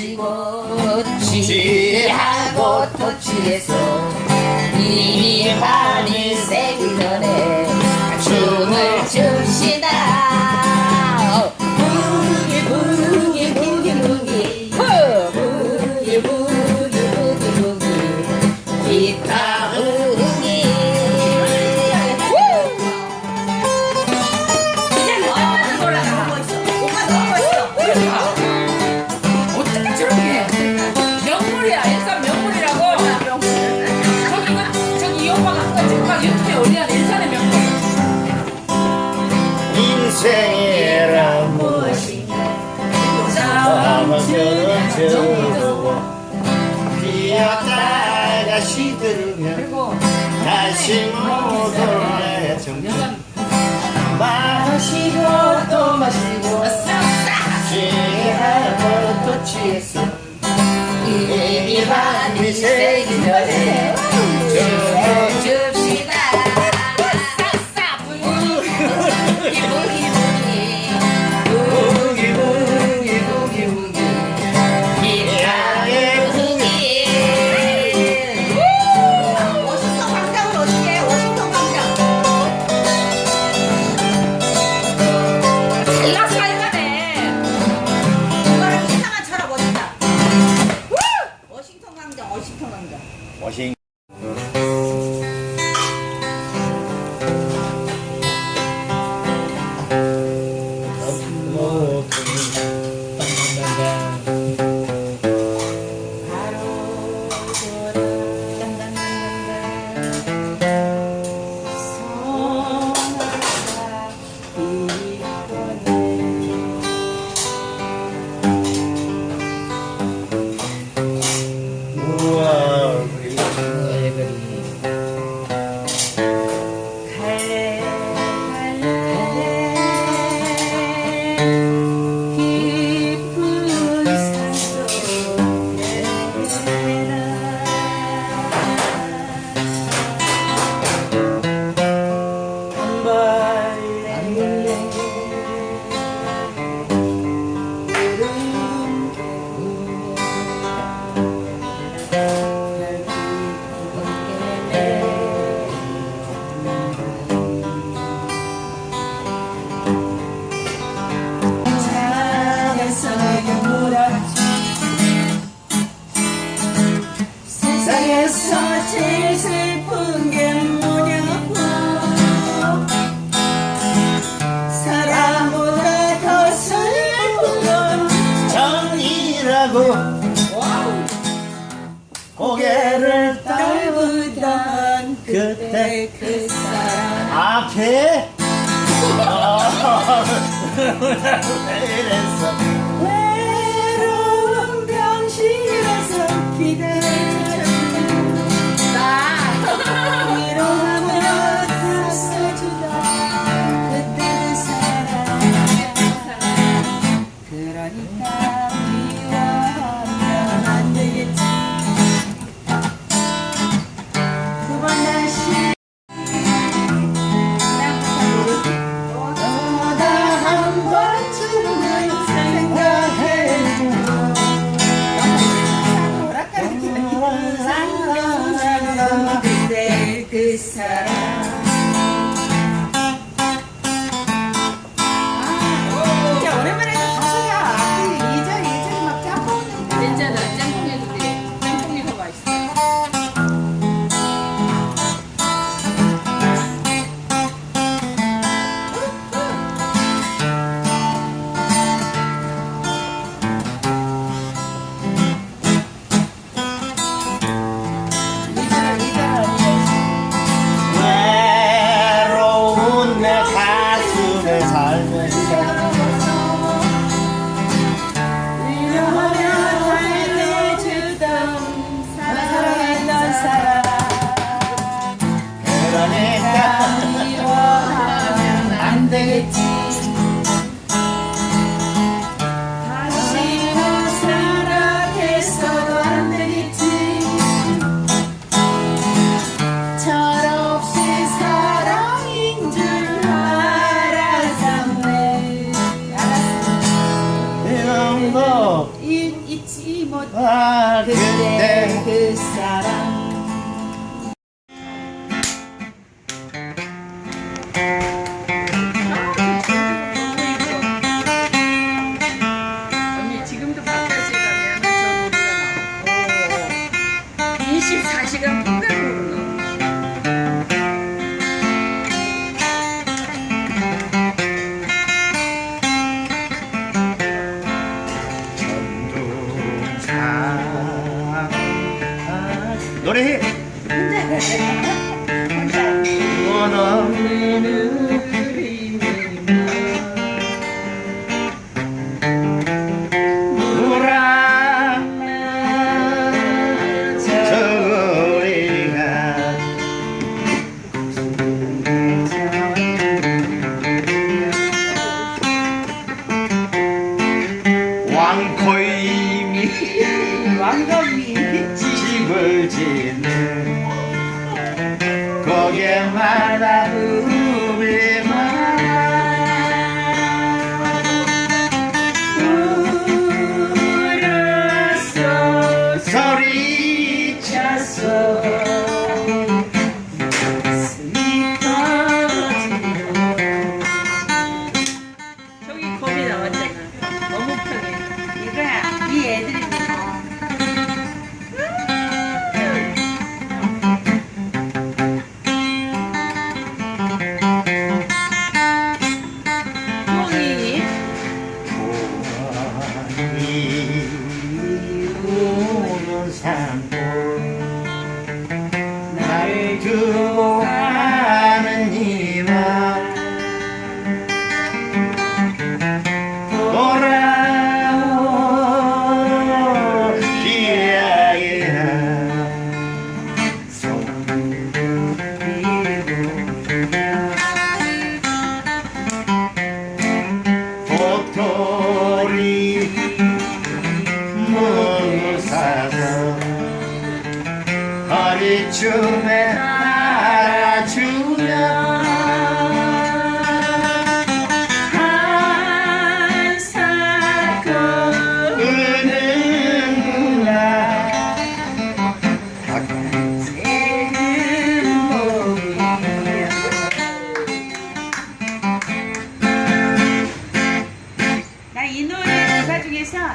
지고 지하고 토치에서 정도 뛰었다 다시 들으면 다시 못 돌아야 정도 마시고 또 마시고 취하고 또 취했어 이 일이 반드시 생긴 거지 세상에서 슬픈 게 뭐냐고. 사람보다 더 슬픈 건 정이라고. 고개를 떨구던 그때 그 사람. 아, 앞에 어, 이랬어? this uh, 흐지는 고개마다 우리만. 울었어 소리쳤어 저기 겁이 나왔잖아 이 우는 산도 나를 두 Did you man?